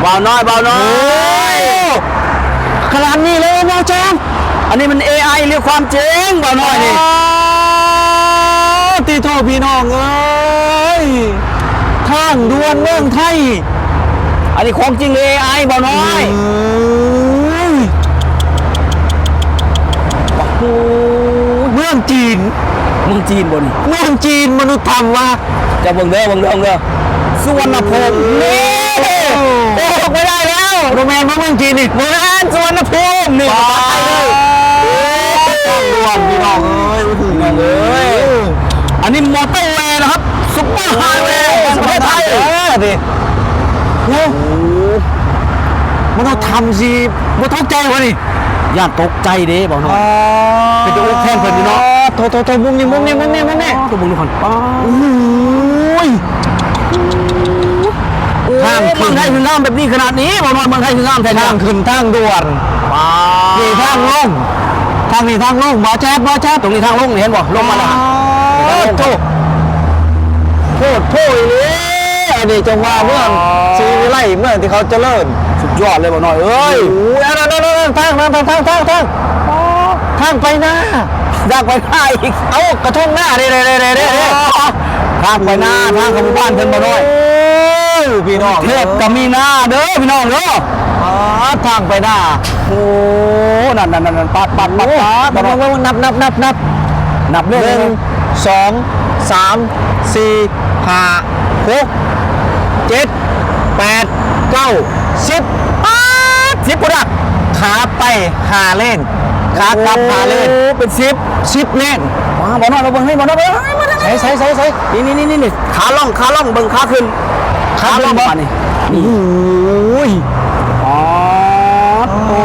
เบาน้อยเบาน้อยขนาดนี้เลยนะแจ้งอันนี้มัน AI เรียกความจริงเบาน้อยนี่ตีโทษพี่น้องเอ้ยทางด่วนเมืองไทย อันนี้ของจริงเลย AI เบาน้อยเอ้ยโอ้ยเมืองจีนเมืองจีนบนเมืองจีนมนุษย์ธรรมว่าจะเบิ่งเด้อเบิ่งเด้อเบิ่งเด้อสุวรรณภูมินี่โอ้ไม่ ได้แล้วโรแมนเมืองจีนอีกเมืองสุวรรณภูมินี่ไปไปเลยทางด่วนพี่น้องเอ้ยน้องเอ้ยอันนี้มอเตอร์เวย์นะครับซุปเปอร์ไฮเวย์ของประเทศไทยเออดิโอ้มนุษย์ธรรมสิบ่ตกใจวะนี่ย่านตกใจเด้บอกหน่อยเป็นตัวแทนเพิ่นอยู่เนาะโทโทโทมุมนี้มุมนี้มุมนี้มุมนี้ตัวมึงทุกคนโอ้ยทางเมืองไทยคืองามแบบนี้ขนาดนี้บอกหน่อยเมืองไทยคืองามแท้ทางขึ้นทางด่วนว้านี่ทางลงทางนี้ทางลงบ่แจ๊บบ่แจ๊บตรงนี้ทางลงนี่เห็นบ่ลงมาแล้วโอ้โหโคตรโถ่เลยอันนี้จังหว่าเมืองศรีวิไลเมืองที่เขาเจริญสุดยอดเลยบอกหน่อยเอ้ย โอ้ยนั่นนั่นนั่นทางทางทางทางทางทางทางไปหน้าอยากไปหน้าอีก เอากระทงหน้าเด้เด้เด้เด้เด้ทางไปหน้าทางเข้าหมู่บ้านเพิ่นบ่น้อย โอ้ ยพี่น้องเทพก็มีหน้าเด้อพี่น้องเด้ออ๋อทางไปหน้าโอ้นั่นนั่นนั่นปัดปัดปัดโอ้ปัดนับนับนับนับนับนับนับเรื่หองนึ่งสองสามสี่ห้าหกเจ็ดแปดเก้าสิบสิบกูดักขาไปหาเล่นขากลับหาเล่นโอ้เป็นสิบสิบเล่นว้าบ่น้อยเราเบิ่งให้บ่น้อยเบิ่งให้บ่น้อยใส่ใส่ใส่ใส่นี่นี่นี่นี่นี่ขาล่องขาล่องเบิ่งขาขึ้น ขาขึ้นล่องบ่มานี่โอ้ยอ๋อโอ้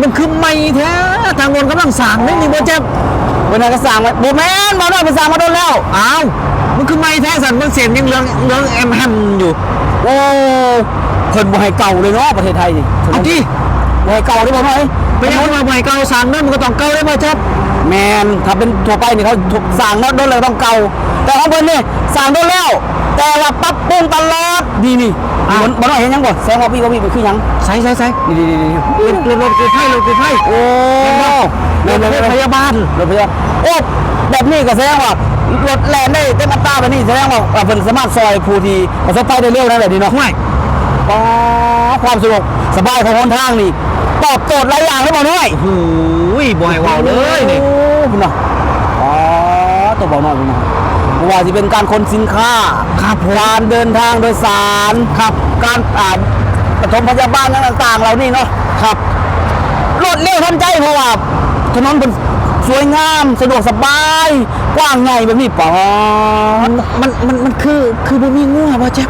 มันคือไม่แท้ทางบนกำลังสั่งไม่มีโบเจ็บเวันนั้นก็สั่งไว้บ่แม่นบ่น้อยไปสั่งมาโดนแล้วอ้าวมันคือไม่แท้สันมันเสียงยังเรื่องเรื่องแอมแฮมอยู่ โอ้เพิ่นบ่ให้เก่าเลยเนาะประเทศไทยนี่เอา ที่บ่ให้เก่าได้บ่น้อยไปยังมาใหม่เก่าสั่งนั่นมันก็ต้องเก่าได้โบเจ็บแมนถ้าเป็นทั่วไปนี่เขาถูกสั่งเนาะโดนเลยต้องเก่า แต่ของเพิ่นนี่สั่งโดนแล้ว แต่ว่าปรับปรุงตลอดดีนี่บ่บ่น้อยเห็นยังบ่แสดงว่าพี่ก็มีเป็นคือหยังใส่ใส่ใส่นี่ๆๆรถรถรถคือไพ่รถคือไพ่ๆโอ้รถพยาบาลรถพยาบาลโอ้แบบนี้ก็แสดงว่ารถแล่นได้เต็มอัตราแบบนี้แสดงว่าเพิ่นสามารถซอยผู้ที่ประสบภัยได้เร็วนะแบบนี้เนาะห่วยอ๋อความสะดวกสบายของหนทางนี่ ตอบโจทย์หลายอย่างเลยบ่น้อยโอ้ยบ่อยว่าวเลยนี่โอ้คุณน่ะอ๋อตัวบอกน้อยคุณน่ะไม่ว่าจะเป็นการขนสินค้าครับผมการเดินทางโดยสารครับ การอ่าปฐมพยาบาลต่างๆเหล่านี้เนาะครับรวดเร็วทันใจเพราะว่าถนนเป็นสวยงามสะดวกสบาย กว้างใหญ่แบบนี้ป๋อมันมันมันมันคือคือบ่มีงัวบ่เจ็บ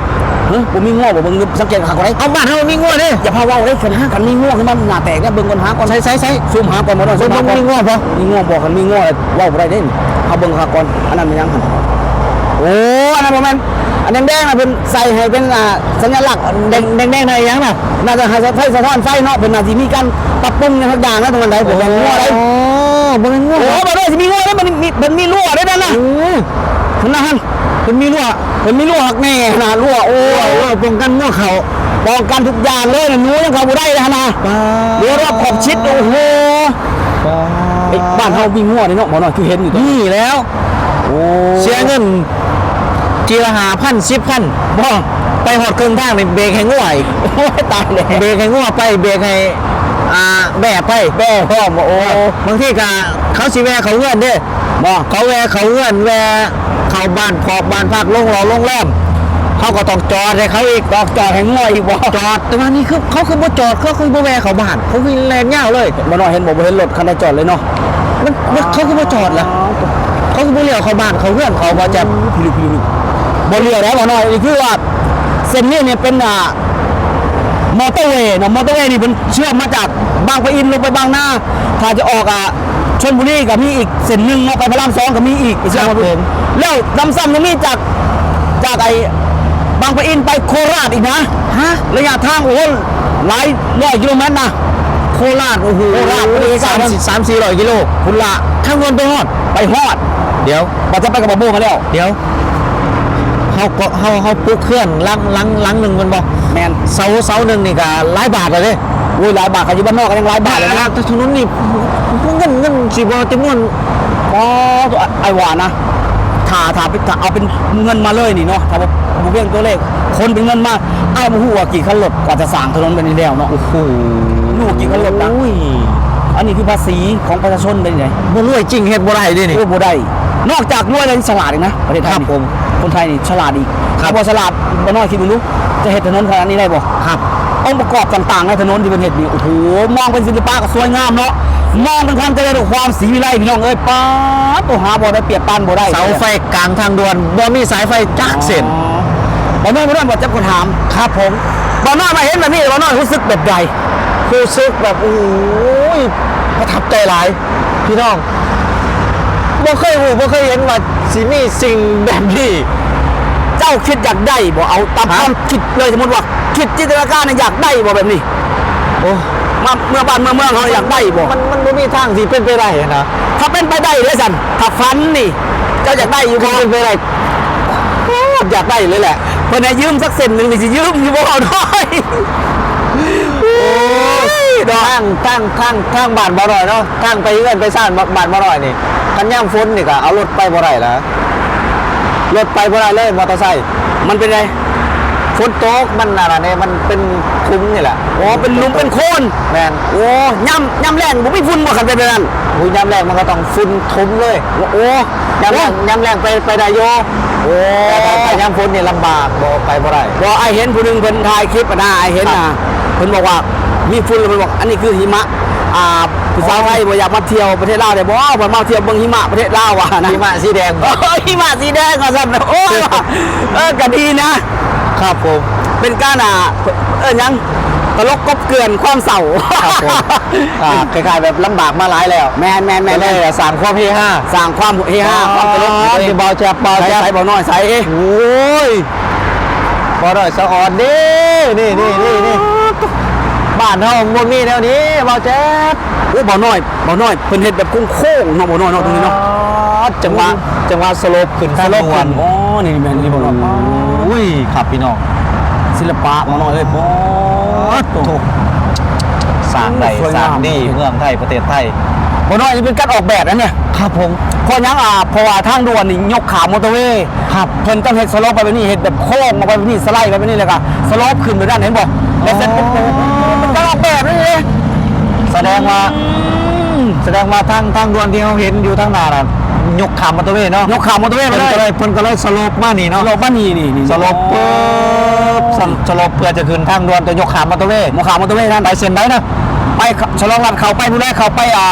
เฮ้ยผมมีง่วงบ่เบิ่งสังเกตขาคนไหนเอาบ้านเฮามีงัวเด้อย่าพาเว่าได้กันกันมีง่วงขึ้นมาหน้าแตกเนี่ยเบิ่งก่อนหาก่อนใส่ใส่ใส่ซูมหาก่อนบ่ได้ซูมหาก่อนมีง่วงบ่มีง่วงบอกกันมีง่วงเลยเว่าบ่ได้เด้นี่เอาเบิ่งหาก่อนอันนั้นมันยังหั่นโอ้อันนั้นบ่แม่นอันแดงๆน่ะเป็นใส่ให้เป็นอ่าสัญลักษณ์แดงแดงๆในอยังน่ะน่าจะให้ไฟสะท้อนไฟเนาะเป็นน่าสิมีการปรับปรุงในทุกอย่างนะตรงนั้นใดเป็นแบบง่วงได้อ๋อ บ่แม่นงัวโอ้บ่ได้สิมีง่วงแล้วมันมีมันมีรั่วได้นั่นน่ะโอ้นั่นน่ะหั่นมันมีรั่วมันมีรั่วหักแน่น่ะรั่วโอ้โอ้ป้องกันงัวเขาป้องกันทุกอย่างเลยน่ะหนูยังเข้าบ่ได้เลยหั่นน่ะเดี๋ยวรอบขอบชิดโอ้โหไอ้บ้านเฮามีงัวนี่เนาะหมอหน่อยคือเห็นอยู่ตัวนี่แล้วโอ้เสียเงินจีละหาพันสิบพันบ่ไปหอดเครื่องทางในเบรกให้ง่วยโอ้ยตายเลยเบรกให้ง่วไปเบรกให้ อ่าแบ่ไปแม่พ่อมาโอ้บางทีก็เขาสิแวะเขาเงื่อนเด้บ่เขาแวะเขาเงื่อนแวะเขาบ้านพอบบ้านพักลงรอลงแรมเขาก็ต้องจอดให้เขาอีกดอกจอดให้งัวอีกบ่จอดแต่ว่านี่คือเขาคือบ่จอดเขาคือบ่แวะเขาบ้าน เขาคือแลนยาวเลยบ่หน่อยเห็นบ่บ่เห็นรถคันใดจอดเลยเนาะมันมันเขาคือบ่จอดล่ะเขาคือบ่เลี้ยวเขาบ้านเขาเงื่อนเขาบ่จะพิลุพิลุบ่เลี้ยวได้บ่หน่อยนี่คือว่าเส้นนี้เนี่ยเป็นอ่ามอเตอร์เวย์เนาะมอเตอร์เวย์นี่เป็นเชื่อมมาจาก บางปะอินลงไปบางนาถ้าจะออกอะชลบุรีก็มีอีกเส้นหนึงเนาะไปพระรามสองก็มีอีกอีกเส้นหนึ่งแล้วลำซ้ำยังมีจากจากไอ้บางปะอินไปโคราชอีกนะฮะระยะทางโอ้โหหลายร้อยกิโลเมตรนะโคราชโอ้โหโคราชบริการสามสามสี่ร้อยกิโลคุณละข้างบนไปฮอดไปฮอด เดี๋ยวบัดจะไปกับบะโบมาแล้ว เดี๋ยวฮเขาก็เขาเขาปลุกเคลื่อนหลังหลังหลังหนึ่งมันบอกแมนเสาเสาหนึ่งนี่ก็หลายบาทเลยเด้ อุ้ยหลายบาทเขาอยู่บ้านนอกก็ยังหลายบาทเลยนะแต่ถนนนี่เงินเงินสิบจำนวนอ๋อตัวไอหวานนะถ้าถ้าถ้าเอาเป็นเงินมาเลยนี่เนาะถ้าบุเพียงตัวเลข คนเป็นเงินมาไอ้มาหูว่ากี่คันรถกว่าจะสร้างถนนเป็นนี้แล้วเนาะโอ้โหลูกกี่คันรถนะอุ้ยอันนี้คือภาษีของประชาชนเป็นไงบ่รวยจริงเฮ็ดบ่ได้เด้นี่โอ้โบได้ นอกจากรวยแล้วยังฉลาดอีกนะประเทศไทยครับนี่ผมคนไทยนี่ฉลาดอีกครับถ้าบ่ฉลาดบ่น้อยคิดดูรู้จะเห็นถนนขนาดนี้ได้บ่ครับ องค์ประกอบต่างๆในถนนที่เป็นเห็ดนี่โอ้โหมองเป็นศิลปะก็สวยงามเนาะมองเป็นความเจริญของความศรีวิไลพี่น้องเอ้ยป๊าดตัวหาบ่ได้เปรียบปานบ่ได้เสาไฟกลางทางด่วนบ่มีสายไฟจักเส้นบ่น้อยบ่น้อยบ่จับคนถามครับผมบ่น้อยมาเห็นแบบนี้บ่น้อยรู้สึกแบบใดรู้สึกแบบโอ้ยประทับใจหลายพี่น้องบ่เคยหูบ่เคยเห็นว่าสิมีสิ่งแบบนี้ เจ้าคิดอยากได้บ่เอาตามฮะความคิดเลยสมมติว่า คิดจินตนาการน่ะอยากได้บ่แบบนี้ โอ้มาเมื่อบ้านเมื่อเมืองเขาอยากได้บ่มันมันบ่มีทางที่เป็นไปได้นะถ้าเป็นไปได้เลยสันถ้าฝันนี่เจ้าอยากได้อยู่บ่เป็นไปได้โคตรอยากได้เลยแหละเพิ่นให้ยืมสักเส้นหนึงนี่สิยืมอยู่บ่เอาน้อยโอ้ยทางทางทางทางบ้านบ่อร่อยเนาะทางไปเอื้อนไปซ่านบ้านบ่อร่อยนี่กันย่ำฝนนี่ก็เอารถไปบ่ได้แล้วรถไปบ่ได้เลยมอเตอร์ไซค์มันเป็นไง ฝนตกมันอะไรเนี่ยมันเป็นคุ้มนี่แหละอ๋อเป็นหลุมเป็นโคลนแมนโอ้ย่ำย่ำแรงบ่มีฝุ่นบ่คันเป็นแบบนั้นหูยำแรงมันก็ต้องฝุ่นทุ้มเลยโอ้ยำแรงยำแรงไปไปได้โยโอ้แต่ถ้าไปยำฝนนี่ลำบากบ่ไปบ่ได้บ่ไอเห็นผู้หนึงเพิ่นถ่ายคลิปอะนะไอเห็นครัน่ะบเพิ่นบอกว่ามีฝุ่นแล้วเพิ่นบอกอันนี้คือหิมะอ่าผู้สาวไทยบ่อยากมาเที่ยวประเทศลาวได้บ่บ่มาเที่ยวเบิ่งหิมะประเทศลาวว่ะนะหิมะสีแดงโอ้ยหิมะสีแดงก็ซั่นโอ้ยว่ะเออก็ดีนะ ครับผมเป็นการอะเออหยังตลกกบเกลื่อนความเศร้าครับผมอ่าคล้ายๆแบบลำบากมาหลายแล้วแมนแมนแมแม่นเลแม่ยสร้างความเฮฮาสร้างความเฮฮาความตลกให้ตัวเองที่เบาแจ๊บเบาใส่แจ๊บใส่เบาน้อยใส่เอ๊ะโอ้ยบ่อร่อยสะอ่อนดินี่นี่นี่นี่บ้านเฮาบ่มีแนวนี้เบาแจ๊บโอ้เบาน้อยเบาน้อยเพิ่นเฮ็ดแบบโค้งๆเนาะเบาน้อยเนาะตรงนี้เนาะจังหวะจังหวะสโลปขึ้นสทางลบด่วกันนอ๋อนี่แม่นนี่เบาน้อย อุ้ยครับพี่น้อง ศิลปะเบาน้อยเอ้ยโอ้ถูกสร้างใดสวยสงามร้างดีเมืองไทยประเทศไทยเบาน้อยนี่เป็นการออกแบบนะเนี่ยครับผมเพราะหยังอะเพราะว่าทางด่วนนี่ยกขามอเตอร์เวย์ครับเพิ่นต้องเฮ็ดสโลปไปแบบนี้เฮ็ดแบบโค้งมาไปแบบนี้สไลด์ไปแบบนี้เลยค่ะสโลปขึ้นไปด้านเห็นบ่แล้วเสร็จปุ๊บเป็นการออกแบบนี่เลยแสดงว่าแสดงว่าทางทางด่วนที่เราเห็นอยู่ทางหน้าน่ะ ยกขามมอเตอร์เวย์เนาะยกขามอเตอร์เวย์เพิ่ไปนเลยก็เลยเพิ่นก็เลยสโลปมานี่สเนาะโลปบ้านนี่นี่นี่สโลปปุ๊บสโลสโลปเพื่อจะขึ้นทางด่วนตัวยกขามมอเตอร์เวย์หมอขามอเตอร์เวย์ท่านไปเส้นไหนนะไปฉลองรัดเขาไปพุ่นเลยเขาไปอ่า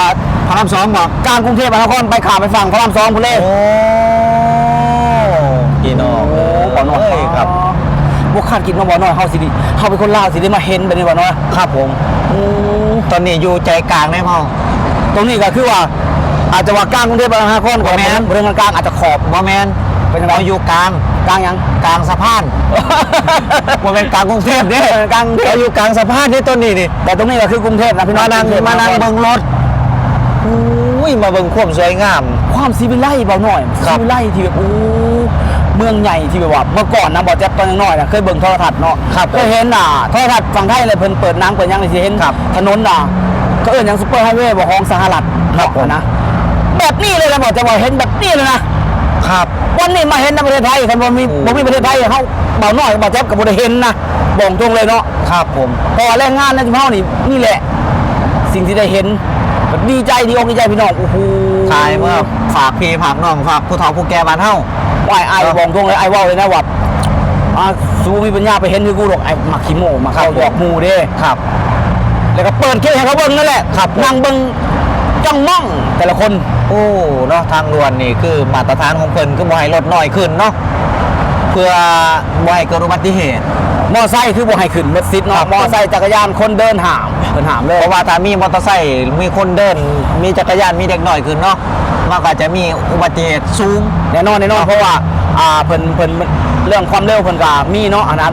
พระรามสองบ่กลางกรุงเทพมหานครไปขามไปฝั่งพระรามสองพุ่นเลย โอ้พี่น้องบ่อน้อยเอ้ยครับบุคคาดคิดมาบ่อน้อยเฮาสิดิเฮาเป็นคนลาวสิได้มาเห็นแบบนี้บ่อน้อยครับผม ตอนนี้อยู่ใจกลางได้เปล่าตรงนี้ก็คือว่า อาจจะว่ากลางกรุงเทพมหานครก็แม่นบริเวณกลางอาจจะขอบบ่แมนเป็นจังไดเราอยู่กลางกลางหยังกลางสะพานบ่แม่นกลางกรุงเทพเด้กลางกรุงเทพเราอยู่กลางสะพานนี่ต้นนี้นี่แต่ตรงนี้ก็คือกรุงเทพนะพี่น้อมางนั่งกรุเทพมานั่งหคเบิ่งรถอุ้ยมาเบิ่งความสวยงาม ความซีวิไลเบาหน่อยครัซีบวิไลที่แบบโอ้เมืองใหญ่ที่แบบว่าเมื่อก่อนนะบ่แจ๊บตอนยังน้อยนะเคยเบิ่งโทรทัศน์เนาะครับเคยเห็นอะโทรทัศน์ฝั่งไทยเลยเพิ่นเปิดหนังเปิดหยังเลยสิเห็นครับถนนอะก็เอิ้นหยังซุปเปอร์ไฮเวย์บ่ของสหรัฐครับผมนะ แบบนี้เลยนะบอกจะว่าเห็นแบบนี้เลยนะครับ วันนี้มาเห็นในประเทศไทยคันบ่มีโอ้บ่มีประเทศไทยเฮาเบาน้อยบ่แจ๊บก็บ่ได้เห็นนะบอกตรงเลยเนาะครับผมเพอแรงงานในเฉพาะนี่นี่แหละ สิ่งที่ได้เห็นแบบดีใจดีอกดีใจพี่น้องโอ้โหทายเมื่อฝากพี่ฝากน้องฝากผู้เฒ่าผู้แก่บ้านเฮาไหวไอ้บอกตรงเลยไอ้เว่าเลยนะว่าอ่าสู้มีปัญญาไปเห็นคือกูหรอกไอ้มักขี้โม่มาเข้าครับหยอกหมูเด้ครับ แล้วก็เปิดเคสให้เขาเบิ่งนั่นแหละครับนั่งเบิ่ง จ้องมองแต่ละคน โอ้เนาะทางด่วนนี่คือมาตรฐานของเพิ่นคือบ่ให้รถน้อยขึ้นเนาะเพื่อบ่ให้เกิดอุบัติเหตุมอไซค์คือบ่ให้ขึ้นรถซิดครัเนาะบมอไซค์จักรยานคนเดินหามเดินหามเลยเพราะว่าถ้ามีมอเตอร์ไซค์มีคนเดิน มีจักรยานมีเด็กหน่อยขึ้นเนาะมันก็จะมีอุบัติเหตุสูงแน่นอนแน่นอนเพราะว่าอ่าเพิ่นเพิ่นเรื่องความเร็วเพิ่นก็มีเนาะอันนั้น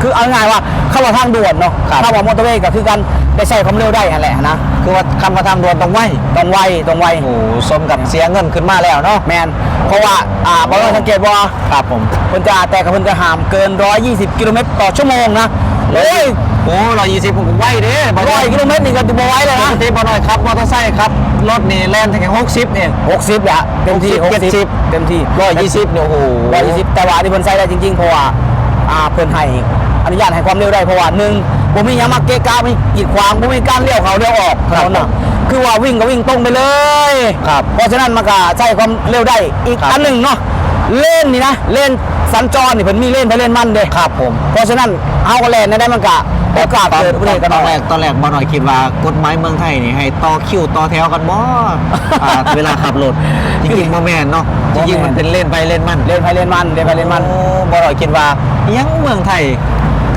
คือเอาง่ายๆว่าเข้าว่าทางด่วนเนาะครับเข้าว่ามอเตอร์เวย์ก็คือการได้ใช้ความเร็วได้นั่นแหละนะ คือว่าคำว่าทางด่วนต้องไวต้องไวต้องไวโอ้โหสมกับเสียเงินขึ้นมาแล้วเนาะแมนเพราะว่าอ่าบอลสังเกตว่าครับผมเพิ่นจะแต่กับเพิ่นจะหามเกิน 120 กิโลเมตรต่อชั่วโมงนะเฮ้ยโอ้ร้อยยี่สิบผมไวเด้บ่ร้อยกิโลเมตรนี่ก็จะบ่ไหวเลยปนะกติบ่น้อยครับมอเตอร์ไซค์ครับ รถนี่แล่นถึงหกสิบเอง60อะเต็มที่60 60เต็มที่ร้อยยี่สิบเนี่ยโอ้โหร้อยยี่สิบแต่ว่าที่เพิ่นใช้ได้จริงๆเพราะว่าอ่าเพิ่นให้อนุญาตให้ความเร็วได้เพราะว่าหนึ่ง บ่มีหยังมาเกะกะมีกีดขวางบ่มีการเลี้ยวเขาเลี้ยวออกถนนน่ะคือว่าวิ่งก็วิ่งตรงไปเลย ครับ เพราะฉะนั้นมันก็ใช้ความเร็วได้อีกครับ อันหนึ่งเนาะเล่นนี่นะเล่นสัญจรนี่เพิ่นมีเล่นไปเล่นมันเด้ครับผมเพราะฉะนั้นเอาก็เล่นได้มันก็โอกาสตอนเกิดอุบัติเหตุก็ตน้ออนแรยกตอนแรกบ่หน่อยคิดว่ากฎหมายเมืองไทยนี่ให้ต่อคิวต่อแถวกันบ่อ่า เวลาขับรถจริงๆบ่แม่นเนาะจริงๆมันเป็นเล่นไปเล่นมันเล่นไปเล่นมันเล่นไปเล่นมัน โอ้บ่หน่อยคิดว่ายังเมืองไทย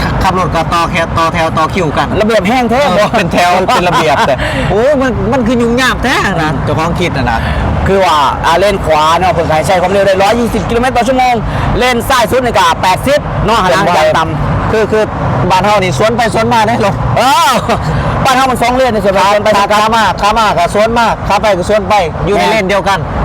ขับขับรถก็ต่อแค่ต่อแถวต่อคิวกัน ระเบียบแห้งแท้เออเป็นแถวเป็นระเบียบแต่โอ้มันมันคือยุ่งยากแท้นะเจ้าของคิดนะนะคือว่าอ่าเลนขวาเนาะเพิ่นก็ให้ใช้ความเร็วได้ 120 กิโลเมตรต่อชั่วโมง เลนซ้ายสุดนี่ก็80เนาะหาเป็นทางไวยางต่ำคือคือบ้านเฮานี่สวนไปสวนมาได้หรอเออบ้านเฮามันสองเลนในส่วนขาเป็นไปขาทางการขามาขามากับสวนมาขาไปกับสวนไปอยู่ในแม่เลนเดียวกันเออ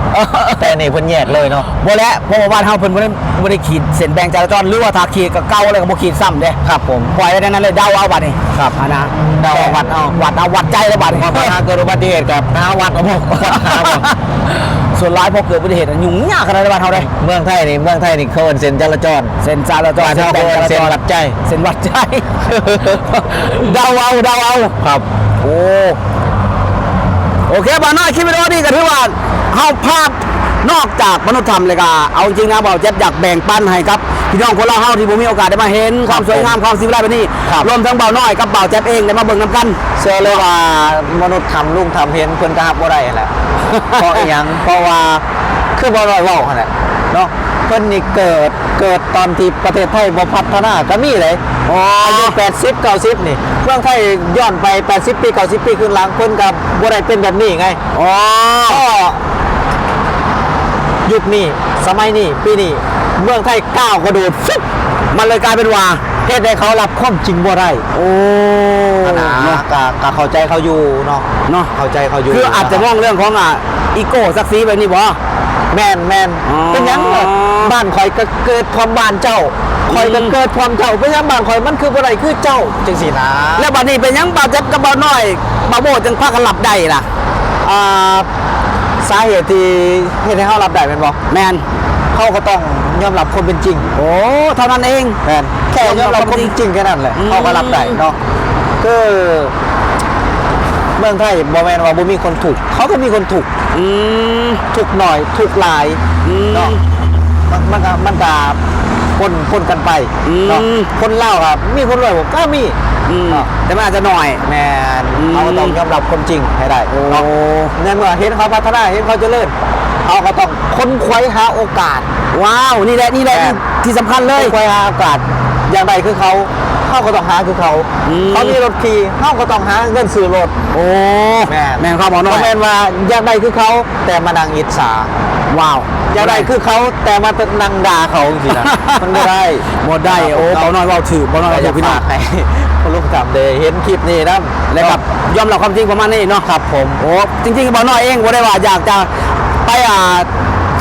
แต่นี่เพิ่นแยกเลยเนาะบ่แล้วเพราะว่าบ้านเฮาเพิ่นบ่ได้บ่ได้ขีดเส้นแบ่งจราจรหรือว่าถ้าขีดก็เก่าอะไรก็บ่ขีดซ้ำเด้ครับผมปล่อยไว้ในนั้นเลยเดาเอาบัดนี้ครับอ่านะเดาเอาวัดเอาวัดเอาวัดใจเลยบัดนี้พอมาเกิดอุบัติเหตุกับนาวัดเอาบ่วัดหาบ่ส่วนร้ายพอเกิดอุบัติเหตุอะยุ่งยากขนาดในบ้านเฮาเด้เมืองไทยนี่เมืองไทยนี่เขาเอิ้นเส้นจราจรเส้นจราจรบ้านเฮาแบ่งจราเส้จนรวัดใจเส้นวัดใจเดาเอาเดาเอาครับโอ้โอเคบาน้อยคลิปวิดีโอนี้ก็ถือว่า เฮาภาพนอกจากมนุษยธรรมเลยก็เอาจริงนะบ่าวเจ็บอยากแบ่งปันให้ครับพี่น้องคนเราเฮาที่บ่มีโอกาสได้มาเห็นความสวยงามความศิลปะแบบนี้ครับรวมทั้งบ่าวน้อยกับบ่าวเจ็บเองได้มาเบิ่งนํกันเชื่อเลยว่ามนุษย์ทำลุงทำเห็นเพิ่นก็ฮับบ่ได้แหละเพราะอหยังเพราะว่าคือบ่ร้อยเว้าหั่นแหละเนาะเพิ่นนี่เกิดเกิดตอนที่ประเทศไทยบ่พัฒนาก็มีเลยอายุ80 90นี่เมืองไทยย้อนไป 80 ปี 90 ปีขึ้นหลังเพิ่นก็บ่ได้เป็นแบบนี้ไงอ๋อก็ ยุคนี้ สมัยนี้ปีนี้เมืองไทยก้าวกระโดดฟึ๊บมันเลยกลายเป็นว่าเฮ็ดให้เขารับความจริงบ่ได้โอ้นะเนาะก็ก็เข้าใจเขาอยู่เนาะเนาะเข้าใจเขาอยู่คืออาจจะมองเรื่องของอะอีโก้ซักซีแบบนี้บ่แมนแมนอ๋อเป็นหยังเนอะบ้านคอยก็เกิดความบ้านเจ้าคอยก็อืมเกิดความเจ้าเป็นหยังบ้านคอยมันคืออะไรคือเจ้าจังสีนะแล้วบัดนี้เป็นหยังบ่าวเจ็บกับบ่าวน้อยบ่าวโบจังพากันหลับได้ล่ะอ่า สาเหตุที่เฮ็ดให้เขารับได้เป็นบ่แมนเขาก็ต้องยอมรับความเป็นจริงโอ้เท่านั้นเอง แมนแค่ยอมรับความเป็นจริงแค่นั้นแหละอืมเขาก็รับได้เนาะคือเมืองไทยบ่แมนว่าบ่มีคนถูกเขาก็มีคนถูกอืม ถูกหน่อยถูกหลายอืม เนาะมันมันก็มันก็ ปนปนกันไปอืม เนาะคนเล่าครับ มีคนรวยผมก็มีอืม เนาะแต่มันอาจจะหน่อย แมนอืม เขาก็ต้องยอมรับความจริงให้ได้โอ้เนาะเนื่องว่าเห็นเขาพัฒนาเห็นเขาเจริญเขาก็ต้องค้นคว้าหาโอกาส ว้าว นี่แหละ นี่แหละแม่ที่ที่สำคัญเลค้ยนคว้าหาโอกาสอย่างใดคือเขาเขาก็ต้องหาคือเขาอืม เขามีรถขี่เขาก็ต้องหาเงินซื้อรถ โอ้แม่น แม่นข้าวหมอน้อยบ่แมนว่าอย่างใดคือเขาแต่มานั่งอิจฉาว้าว อย่างใดคือเขาแต่มานั่งด่าเขาจริงๆนะมันไม่ได้หมดได้โอ้ครับเบาน้อยเบาถือเบาน้อยเราเบาถืจะอพี่น้องฝากให้คุณลูกกับเดยเห็นคลิปนี้นะแล้วกับยอมรับความจริงประมาณนี้เนาะครับผมโอ้จริงๆเบาน้อยเองบ่ได้ว่าอยากจะไปอ่า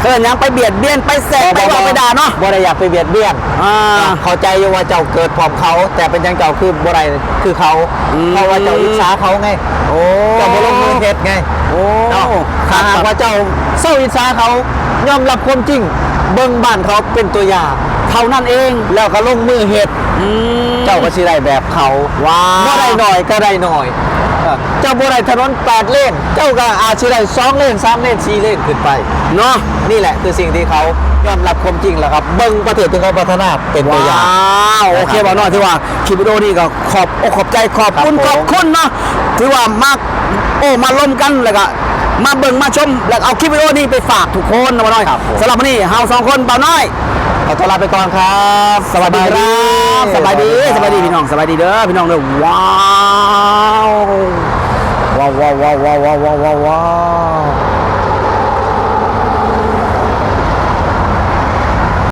เกินยังไปเบียดเบียนไปแซงไปว่าไปด่าเนาะบ่ได้อยากไปเบียดเบียนอ่าเข้าใจอยู่ว่าเจ้าเกิดพร้อมเขา แต่เป็นยังเจ้าคือบ่ได้คือเขาอืมเพราะว่าเจ้าอิจฉาเขาไงโอ้เจ้าบ่ลงมือเฮ็ดไงโอ้เนาะคถ้ารับหากว่าเจ้าเศร้าอิจฉาเขา ยอมรับความจริง เบิ่งบ้านเขาเป็นตัวอย่างเท่านั้นเองแล้วก็ลงมือเฮ็ดอืมเจ้าก็สิได้แบบเขาว้าวบ่ได้หน่อยก็ได้หน่อยเออเจ้าบ่ได้ถนนแปดเลนเจ้าก็อาจสิได้สองเลนสามเลนสี่เลนขึ้นไปเนาะนี่แหละคือสิ่งที่เขายอมรับความจริงแหละครับ เบิ้งประเทศที่เขาพัฒนาเป็นตัวอย่างว้าวโอเคบอกหน่อยที่ว่าคลิปวิดีโอนี้ก็ขอบอกขอบใจขอบคุณคขรับอบคุณเนาะที่ว่ามาโอ้มาล้มกันแล้วก็ มาเบิ่งมาชม แล้วเอาคลิปวิดีโอนี้ไปฝากทุกคนนะาวน้อยครับสำหรับวันนี้เฮาสองคนเปล่าน้อย ขอตัวลาไปก่อนครับสบายดีครับสบายดีสบายดีพี่น้องสบายดีเด้อพี่น้องเด้อว้าวว้าวว้าวว้าวว้าวว้าว